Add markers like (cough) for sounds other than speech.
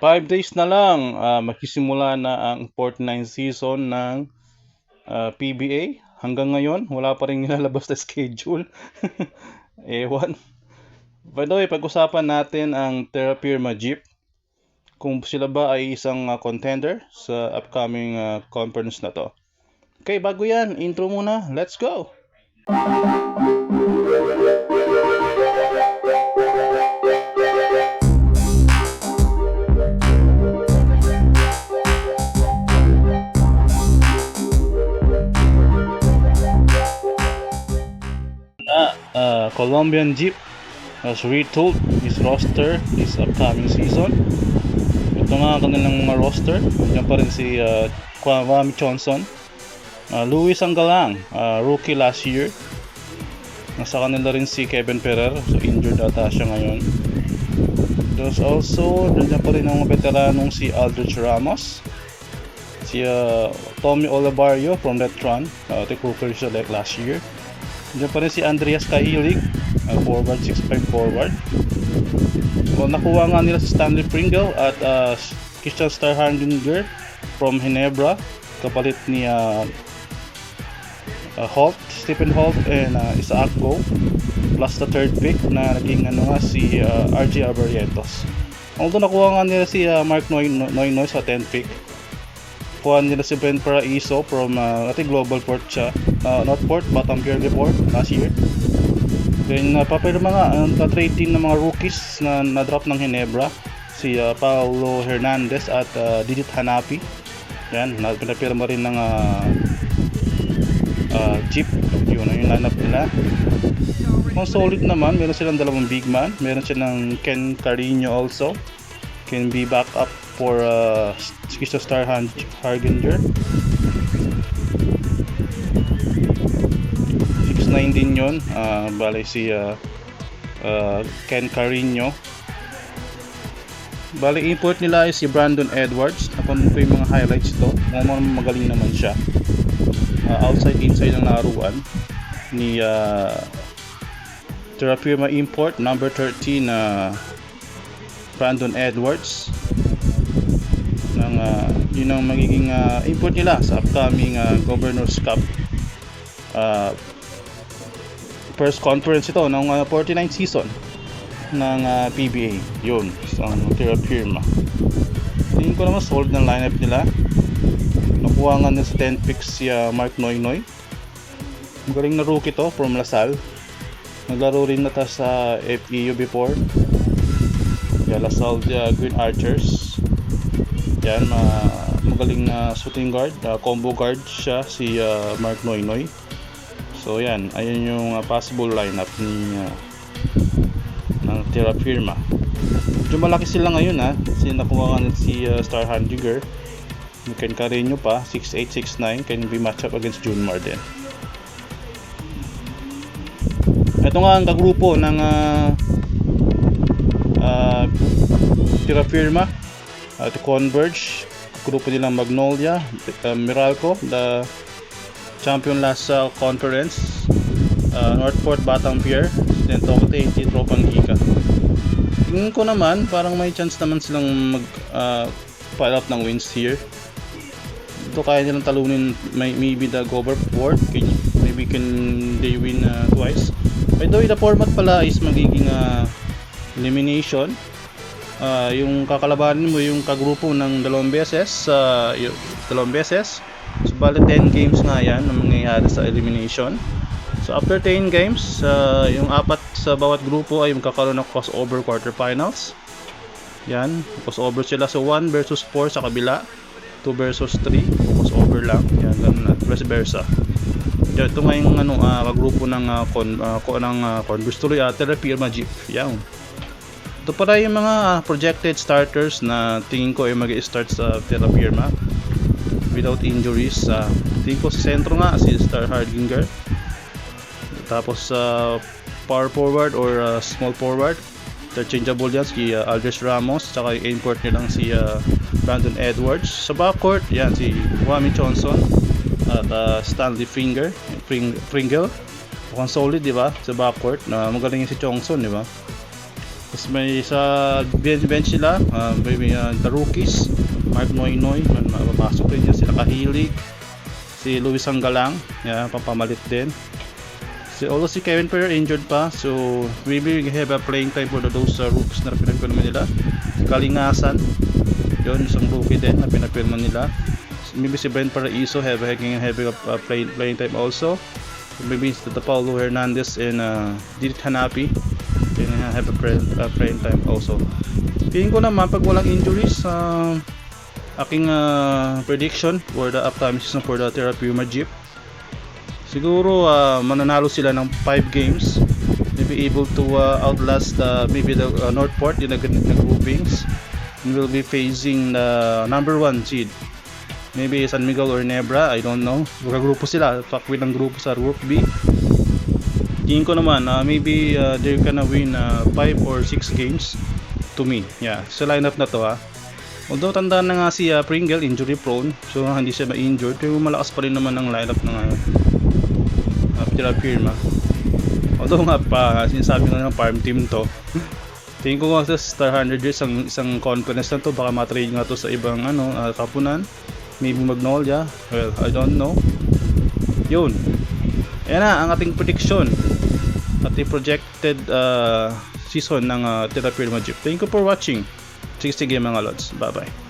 5 days na lang, ah, magsisimula na ang 49 season ng ah, PBA. Hanggang ngayon, wala pa rin (laughs) nilalabas na schedule. (laughs) Ewan. By the way, pag-usapan natin ang Terrapirma Jeep. Kung sila ba ay isang ah, contender sa upcoming ah, conference na to. Okay, bago yan, intro muna. Let's go! uh, Colombian Jeep has retooled his roster this upcoming season. Ito nga ang kanilang mga roster. Yan pa rin si uh, Kwame Johnson. Uh, Luis Angalang, uh, rookie last year. Nasa kanila rin si Kevin Ferrer. So injured ata siya ngayon. There's also, nandiyan pa rin ang veteranong si Aldrich Ramos. Si uh, Tommy Olivario from Letron. Uh, recruiter siya like last year. Diyan pa rin si Andreas Kahilig, uh, forward, 6'5 forward. Well, nakuha nga nila si Stanley Pringle at uh, Christian Starhandinger from Ginebra, kapalit ni uh, uh, Holt, Stephen Holt and uh, Isaac Go plus the third pick na naging ano nga si uh, RJ Abarrientos. Although nakuha nga nila si uh, Mark Noy Noynoy sa 10th pick, kuha nila si Ben Paraiso from uh, I Global Port siya. Uh, not port, bottom tier report last year. Then uh, papirma nga ang uh, trade team ng mga rookies na na-drop ng Ginebra si uh, Paulo Hernandez at uh, Didit Hanapi. Yan, na pinapirma rin ng uh, uh, Jeep. Yun yung lineup nila. Kung solid naman, meron silang dalawang big man. Meron silang Ken Carino also. Can be back up for uh, Skisto Star Harginger 6'9 din yun. Uh, bale si uh, uh, Ken Carino. Bale import nila ay si Brandon Edwards. Napanood ko yung mga highlights ito mukhang magaling naman siya. Uh, outside inside ng laruan ni uh, Terrapirma import number 13 na uh, Brandon Edwards ng uh, yun ang magiging uh, import nila sa upcoming uh, Governor's Cup. Uh, first conference ito ng uh, 49 season ng uh, PBA yun so, ang Terra Firma tingin ko naman solid ng lineup nila. Nakuha nga nila sa 10 picks si uh, Mark Noynoy. Magaling na rookie to from Lasal naglaro rin na ta sa FEU before. Yeah, Lasal uh, Green Archers yan uh, magaling na uh, shooting guard uh, combo guard siya si uh, Mark Noynoy So yan, ayun yung uh, possible lineup ni uh, ng Terra Firma. Medyo malaki sila ngayon ha. Kasi nakuha nga si uh, Star Handliger. Ken Carreño pa, 6'8", 6'9". Can be match up against Junmar din. Ito nga ang kagrupo ng uh, uh, Terra Firma uh, Converge. Grupo nilang Magnolia, uh, Miralco, the champion last uh, conference. Uh, Northport Batang Pier then Tokate Tropang Giga. Tingin ko naman parang may chance naman silang mag uh, pile up ng wins here. Ito kaya nilang talunin may, maybe the Gover Port maybe can they win uh, twice? By the way the format pala is magiging uh, elimination uh, yung kakalabanin mo yung kagrupo ng dalawang beses uh, yung dalawang beses So, bali 10 games nga yan na mangyayari sa elimination. So, after 10 games, uh, yung apat sa bawat grupo ay magkakaroon ng crossover quarterfinals. Yan, crossover sila. So, 1 versus 4 sa kabila, 2 versus 3, crossover lang. Yan, ganun at vice versa. Yan, ito nga yung ano, uh, grupo ng uh, con, uh, ng uh, Converse uh, Terrapirma Jeep. Yan. Ito pala yung mga uh, projected starters na tingin ko ay mag-start sa Terrapirma without injuries. Uh, tingin ko sa sentro nga si Star Hardinger. Tapos sa uh, power forward or uh, small forward interchangeable yan si uh, Aldres Ramos tsaka yung import nilang si uh, Brandon Edwards. Sa backcourt yan si Kwame Johnson at uh, Stanley Finger Pring Pringle mukhang solid di ba sa backcourt na magaling si Johnson di ba Tapos may sa bench, bench sila, uh, maybe uh, the rookies, Mark Noynoy, man- mapapasok rin yan sila kahilig. Si Luis Anggalang, yeah, papamalit din. Si, although si Kevin Perry injured pa, so maybe we have a playing time for those uh, rookies na pinagpirma nila. Si Kalingasan, yun, isang rookie din na pinapirma nila. Maybe si Brent Paraiso have having having a uh, playing playing time also. Maybe it's the Paulo Hernandez and uh, Didit Hanapi can have a play, uh, playing time also. Tingin ko naman pag walang injuries, uh, aking uh, prediction for the upcoming season for the Therapy Jeep siguro uh, mananalo sila ng 5 games. Maybe able to uh, outlast the maybe the uh, Northport in the, in the groupings. And will be facing the number 1 seed. Maybe San Miguel or Nebra I don't know. Magagrupo sila. Pakwin ng grupo sa Group B tingin ko naman uh, maybe uh, they're gonna win 5 or 6 games to me. Yeah sa lineup na to ha Although tandaan na nga si uh, Pringle injury prone so hindi siya ma-injured pero malakas pa rin naman ang lineup ng uh, uh, Pila Firma. Although nga pa sinasabi nga ng farm team to (laughs) tingin ko nga sa Star 100 isang, isang conference na to baka matrade nga to sa ibang ano uh, kapunan. Maybe Magnolia well I don't know. Yun. Ayan na ang ating prediction ating projected uh, season ng uh, Tira Firma thank you for watching. Sige sige mga lods. Bye bye